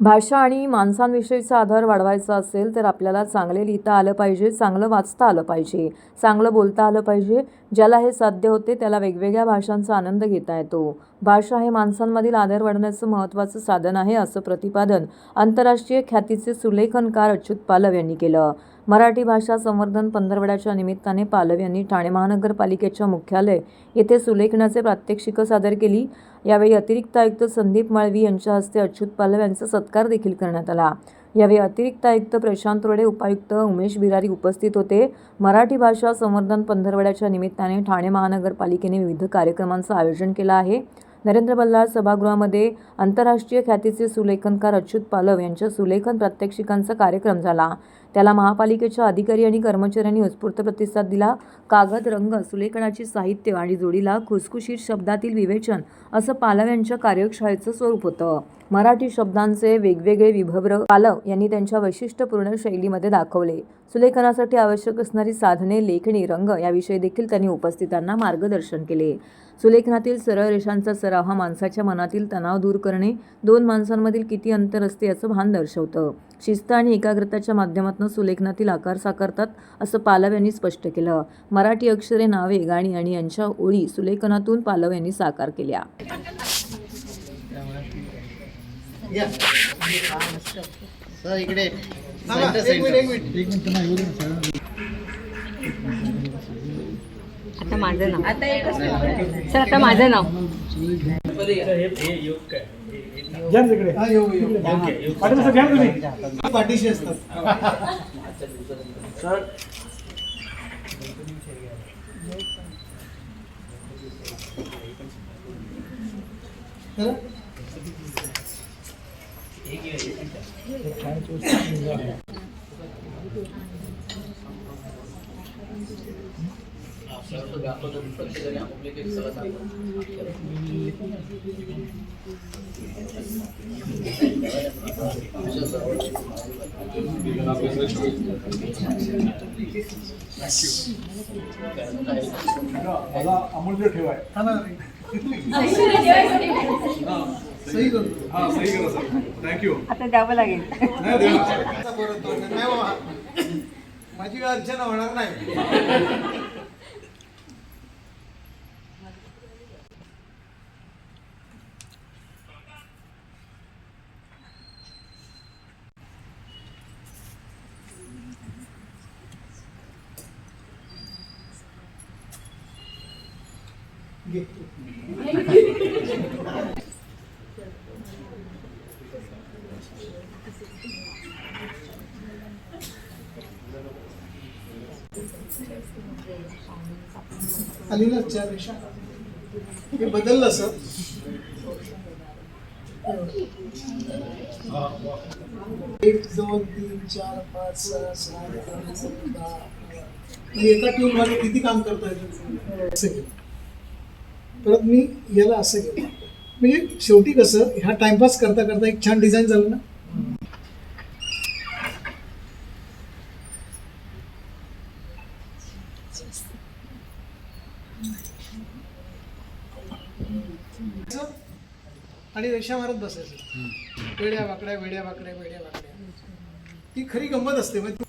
भाषा आणि माणसांविषयीचा आधार वाढवायचा असेल तर आपल्याला चांगले लिहिता आलं पाहिजे चांगलं वाचता आलं पाहिजे चांगलं बोलता आलं पाहिजे ज्याला हे साध्य होते त्याला वेगवेगळ्या भाषांचा आनंद घेता येतो. भाषा हे माणसांमधील आदर वाढवण्याचं महत्त्वाचं साधन आहे असं प्रतिपादन आंतरराष्ट्रीय ख्यातीचे सुलेखनकार अच्युत पालव यांनी केलं. मराठी भाषा संवर्धन पंधरवड्याच्या निमित्ताने पालव यांनी ठाणे महानगरपालिकेच्या मुख्यालय येथे सुलेखनाचे प्रात्यक्षिकं सादर केली. यावेळी अतिरिक्त आयुक्त संदीप माळवी यांच्या हस्ते अच्युत पालव यांचा सत्कार देखील करण्यात आला. यावेळी अतिरिक्त आयुक्त प्रशांत रोडे उपायुक्त उमेश बिरारी उपस्थित होते. मराठी भाषा संवर्धन पंधरवड्याच्या निमित्ताने ठाणे महानगरपालिकेने विविध कार्यक्रमांचं आयोजन केलं आहे. नरेंद्र बल्लाळ सभागृहामध्ये आंतरराष्ट्रीय ख्यातीचे सुलेखनकार अच्युत पालव यांच्या सुलेखन प्रात्यक्षिकांचा कार्यक्रम झाला. त्याला महापालिकेच्या अधिकारी आणि कर्मचाऱ्यांनी उत्स्फूर्त प्रतिसाद दिला. कागद रंग सुलेखनाची साहित्य आणि जोडीला खुसखुशीत शब्दातील विवेचन असं पालव यांच्या कार्यशाळेचं स्वरूप होतं. मराठी शब्दांचे वेगवेगळे विभव्र पालव यांनी त्यांच्या वैशिष्ट्यपूर्ण शैलीमध्ये दाखवले. सुलेखनासाठी आवश्यक असणारी साधने लेखणी रंग याविषयी देखील त्यांनी उपस्थितांना मार्गदर्शन केले. सुलेखनातील सरळ रेषांचा सराव हा माणसाच्या मनातील तणाव दूर करणे दोन माणसांमधील किती अंतर असते याचं भान दर्शवतं. शिस्त आणि एकाग्रताच्या माध्यमातून सुलेखनातील आकार साकारतात असं पालव यांनी स्पष्ट केलं. मराठी अक्षरे नावे गाणी आणि यांच्या ओळी सुलेखनातून पालव यांनी साकार केल्या. आता माझं नाव. सर आता माझं नाव. घ्या. ना तिकडे. हा पाटील सर घ्या ना तुम्ही. पाठीशी असतात. हं? मला अमूल्य ठेवाय हा ना सही करतो हा सही करा सर थँक्यू आता द्यावं लागेल नाही परत तो. नाही बाबा माझी अर्चना होणार नाही घे. आली ना चार रेषा हे बदललं सर. एक दोन तीन चार पाच सहा सात आठ नऊ दहा एका ट्यून मध्ये किती काम करता येईल परत मी याला असं केलं. म्हणजे शेवटी कसं ह्या टाइमपास करता करता एक छान डिझाईन झालं ना? आणि रेषा मारत बसायचं. वेड्या वाकड्या वेड्या वाकड्या वेड्या वाकड्या. ती खरी गंमत असते. म्हणजे